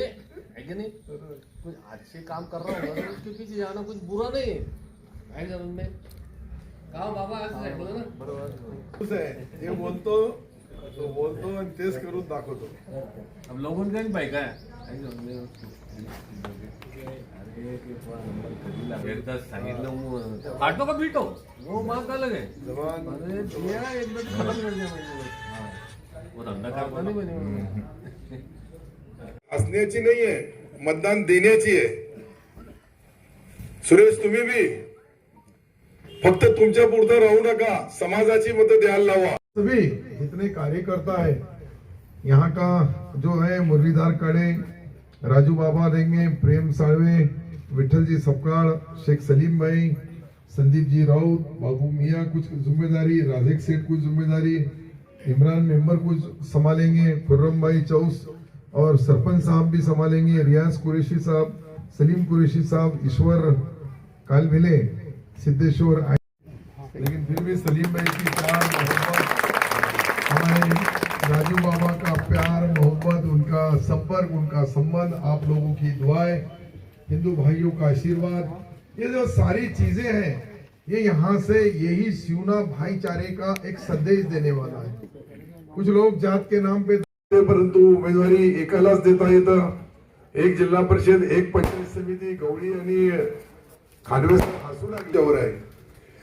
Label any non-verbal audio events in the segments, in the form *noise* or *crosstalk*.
नहीं, है कि नहीं? कुछ अच्छे काम कर रहा होगा तो उसके पीछे जाना कुछ बुरा नहीं है। है कि नहीं कहा बाबा आज बोला ना। तूच आहे. जे बोलतो तो बोलतो आणि तेच करून दाखवतो अब लोगों का भी बाइक है। है कि नहीं? अरे ते सांगितलं फाटो का वो माग का लगे? जवान। अरे दिया एकदा तो खत्म कर दिया मैंने वो धंधा करता नहीं मैंने *laughs* असण्याची नाहीये मतदान देण्याची आहे सुरेश, तुम्ही बी फक्त तुमच्या पुरतं राहू नका, समाजाची मतं द्यायला लावा। सभी जितने कार्यकर्ता है, यहाँ का जो है मुरलीधर कड़े, राजू बाबा देंगे, प्रेम साळवे विठल जी सपकाळ, शेख सलीम भाई, संदीप जी राउत, बाबू मियाँ कुछ ज़िम्मेदारी राजेक सेठ कुछ ज़िम्मेदारी, इमरान मेंबर कुछ संभालेंगे, खुर्रम भाई चौस और सरपंच साहब भी संभालेंगे, रियाज कुरेशी साहब, सलीम कुरेशी साहब, ईश्वर कालभिले सिद्धेश्वर आए। लेकिन फिर भी सलीम भाई की प्यार, मोहब्बत, हमारे राजू बाबा का प्यार, मोहब्बत, उनका संपर्क, उनका संबंध, आप लोगों की दुआएँ, हिंदू भाइयों का आशीर्वाद, ये जो सारी चीज़ें हैं, ये यहाँ से यही सिवना भाईचारे का एक संदेश देने वाला है। कुछ लोग जात के नाम पे परंतु उमेदवारी एकालाच देता येतं. एक जिल्हा परिषद एक पंचायत समिती गवळी आणि खांडवे हसू लागल्यावर आहे.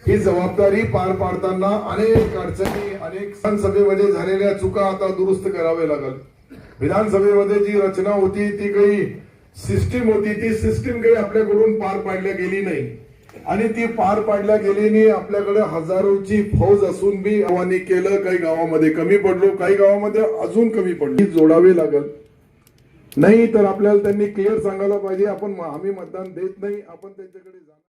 ही जबाबदारी पार पाडताना अनेक अडचणी अनेक विधानसभेमध्ये झालेल्या चुका आता दुरुस्त कराव्या लागल. विधानसभेमध्ये जी रचना होती ती काही सिस्टीम होती ती सिस्टीम काही आपल्याकडून पार पाडल्या गेली नाही. आणि ती पार पाडल्या गेलीने आपल्याकडे हजारोची फौज असून बी आव्हानी केलं काही गावामध्ये कमी पडलो काही गावामध्ये अजून कमी पडलो. जोडावी लागल. नाही तर आपल्याला त्यांनी क्लिअर सांगायला पाहिजे आपण आम्ही मतदान देत नाही आपण त्यांच्याकडे